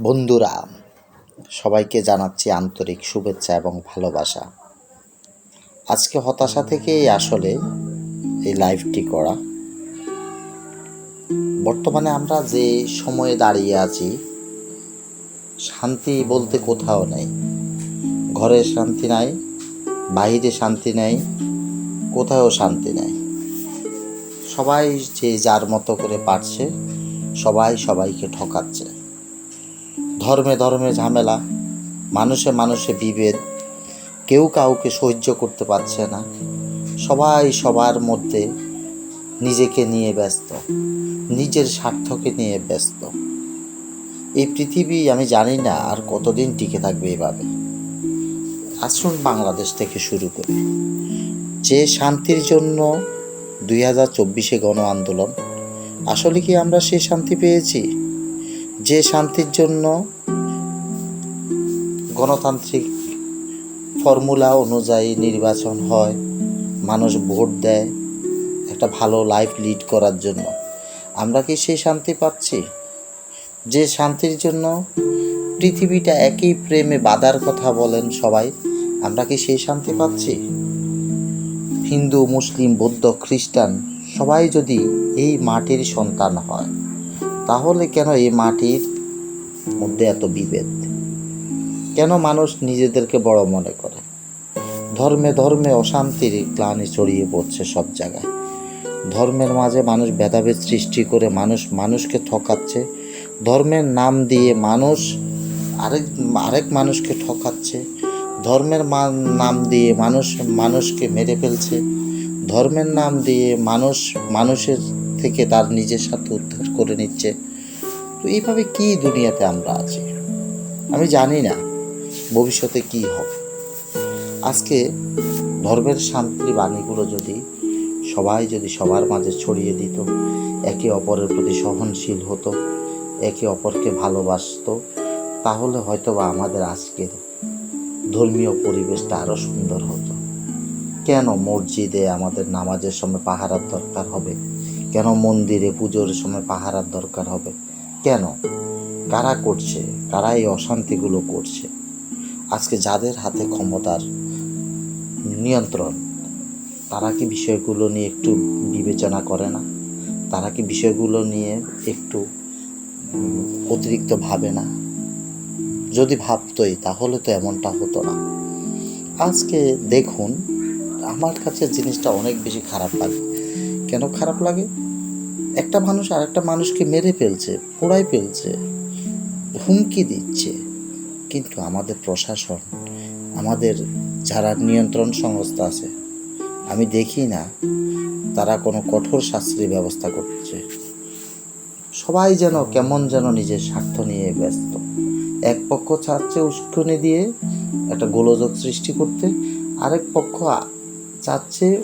বন্ধুরা, সবাইকে জানাচ্ছি আন্তরিক শুভেচ্ছা এবং ভালোবাসা। আজকে হতাশা থেকেই আসলে এই লাইভটি করা। বর্তমানে আমরা যে সময়ে দাঁড়িয়ে আছি, শান্তি বলতে কোথাও নেই। ঘরে শান্তি নাই বাইরে শান্তি নেই, কোথাও শান্তি নেই। সবাই যে যার মতো করে পারছে, সবাই সবাইকে ঠকাচ্ছে। ধর্মে ধর্মে ঝামেলা, মানুষে মানুষে বিভেদ, কেউ কাউকে সহ্য করতে পারছে না। সবাই সবার মধ্যে নিজেকে নিয়ে ব্যস্ত, নিজের স্বার্থকে নিয়ে ব্যস্ত। এই পৃথিবী আমি জানি না আর কতদিন টিকে থাকবে এভাবে। আসুন বাংলাদেশ থেকে শুরু করি। যে শান্তির জন্য দুই হাজার চব্বিশে গণ আন্দোলন, আসলে কি আমরা সেই শান্তি পেয়েছি? যে শান্তির জন্য গণতান্ত্রিক ফর্মুলা অনুযায়ী নির্বাচন হয়, মানুষ ভোট দেয়, একটা ভালো লাইফ লিড করার জন্য। আমরা কি সেই শান্তি পাচ্ছি? যে শান্তির জন্য পৃথিবীটা একই প্রেমে বাধার কথা বলেন সবাই, আমরা কি সেই শান্তি পাচ্ছি? হিন্দু, মুসলিম, বৌদ্ধ, খ্রিস্টান, সবাই যদি এই মাটির সন্তান হয়, তাহলে কেন এই মাটির মধ্যে এত বিভেদ? কেন মানুষ নিজেদেরকে বড় মনে করে? ধর্মে ধর্মে অশান্তির গ্লানি ছড়িয়ে পড়ছে সব জায়গায়। ধর্মের মাঝে মানুষ ভেদাভেদ সৃষ্টি করে মানুষ মানুষকে ঠকাচ্ছে। ধর্মের নাম দিয়ে মানুষ আরেক আরেক মানুষকে ঠকাচ্ছে। ধর্মের নাম দিয়ে মানুষ মানুষকে মেরে ফেলছে। ধর্মের নাম দিয়ে মানুষ মানুষের থেকে তার নিজের সাথে উদ্ধার করে নিচ্ছে। তো এইভাবে কি দুনিয়াতে আমরা আছি? আমি জানি না। ভবিষ্যতে কি হবে? আজকে ধর্মের শান্তির বাণীগুলো যদি সবাই যদি সবার মাঝে ছড়িয়ে দিত, একে অপরের প্রতি সহনশীল হতো, একে অপরকে ভালোবাসতো, তাহলে হয়তো বা আমাদের আজকের ধর্মীয় পরিবেশটা আরও সুন্দর হতো। কেন মসজিদে আমাদের নামাজের সময় পাহারার দরকার হবে? কেন মন্দিরে পুজোর সময় পাহারার দরকার হবে? কেন? কারা করছে? কারা এই অশান্তিগুলো করছে? আজকে যাদের হাতে ক্ষমতার নিয়ন্ত্রণ, তারা কি বিষয়গুলো নিয়ে একটু বিবেচনা করে না? তারা কি বিষয়গুলো নিয়ে একটু অতিরিক্ত ভাবে না? যদি ভাবতোই, তাহলে তো এমনটা হতো না। আজকে দেখুন, আমার কাছে জিনিসটা অনেক বেশি খারাপ লাগে। কেন খারাপ লাগে? একটা মানুষ আরেকটা মানুষকে মেরে ফেলছে পোড়াই ফেলছে, হুমকি দিচ্ছে। কিন্তু আমাদের প্রশাসন, আমাদের যারা নিয়ন্ত্রণ সংস্থা আছে, আমি দেখি না তারা কোনো কঠোর শাস্তির ব্যবস্থা করছে। সবাই যেন কেমন যেন নিজের স্বার্থ নিয়ে ব্যস্ত। এক পক্ষ চাচ্ছে উস্কুনি দিয়ে একটা গোলযোগ সৃষ্টি করতে, আরেক পক্ষ চাচ্ছে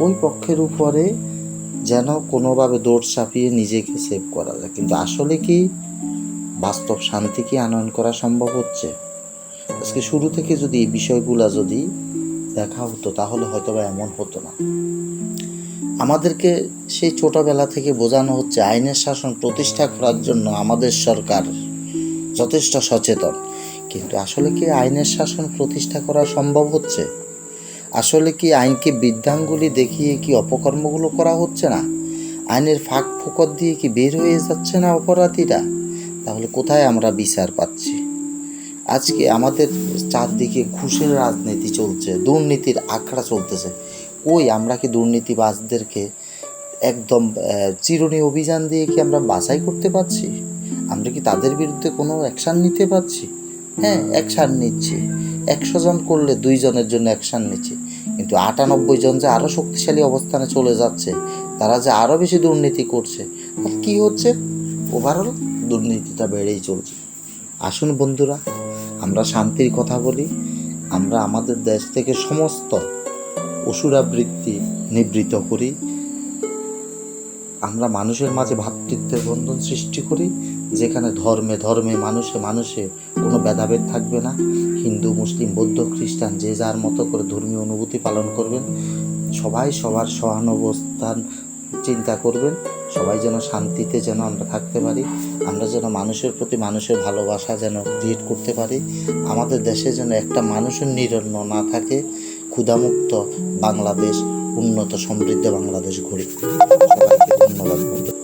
ওই পক্ষের উপরে যেন কোনোভাবে দৌড় চাপিয়ে নিজেকে সেভ করা যায়। কিন্তু আসলে কি বাস্তব শান্তি কি আনয়ন করা সম্ভব হচ্ছে। আজকে শুরু থেকে যদি এই বিষয়গুলো যদি দেখা হতো, তাহলে হয়তো বা এমন হতো না। আমাদেরকে সেই ছোটবেলা থেকে বোঝানো হচ্ছে, আইনের শাসন প্রতিষ্ঠা করার জন্য আমাদের সরকার যথেষ্ট সচেতন। কিন্তু আসলে কি আইনের শাসন প্রতিষ্ঠা করা সম্ভব হচ্ছে? আসলে কি আইনকে বৃদ্ধাঙ্গুলি দেখিয়ে কি অপকর্মগুলো করা হচ্ছে না? আইনের ফাঁক ফোকর দিয়ে কি বের হয়ে যাচ্ছে না অপরাধীরা? তাহলে কোথায় আমরা বিচার পাচ্ছি? আজকে আমাদের চারদিকে ঘুষের রাজনীতি চলছে, দুর্নীতির আখড়া চলতেছে। কই আমরা কি দুর্নীতিবাজদেরকে একদম চিরুনি অভিযান দিয়ে কি আমরা বাছাই করতে পারছি? আমরা কি তাদের বিরুদ্ধে কোনো অ্যাকশান নিতে পারছি? হ্যাঁ অ্যাকশান নিচ্ছি। একশো জন করলে দুইজনের জন্য অ্যাকশান নিচ্ছি। কিন্তু আটানব্বই জন যে আরও শক্তিশালী অবস্থানে চলে যাচ্ছে, তারা যে আরও বেশি দুর্নীতি করছে আর কি হচ্ছে? ওভারঅল দুর্নীতিটা বেড়েই চলছে। আসুন বন্ধুরা, আমরা শান্তির কথা বলি, আমরা আমাদের দেশ থেকে সমস্ত অসুরাবৃত্তি নিবৃত করি। আমরা মানুষের মাঝে ভ্রাতৃত্বের বন্ধন সৃষ্টি করি, যেখানে ধর্মে ধর্মে মানুষে মানুষে কোনো ভেদাভেদ থাকবে না। হিন্দু, মুসলিম, বৌদ্ধ, খ্রিস্টান, যে যার মতো করে ধর্মীয় অনুভূতি পালন করবেন, সবাই সবার সহানুবস্থান চিন্তা করবেন, সবাই যেন শান্তিতে যেন আমরা থাকতে পারি, আমরা যেন মানুষের প্রতি মানুষের ভালোবাসা যেন ক্রিয়েট করতে পারি, আমাদের দেশে যেন একটা মানুষের নিরন্ন না থাকে, ক্ষুধামুক্ত বাংলাদেশ, উন্নত সমৃদ্ধ বাংলাদেশ গড়ি সবাইকে ধন্যবাদ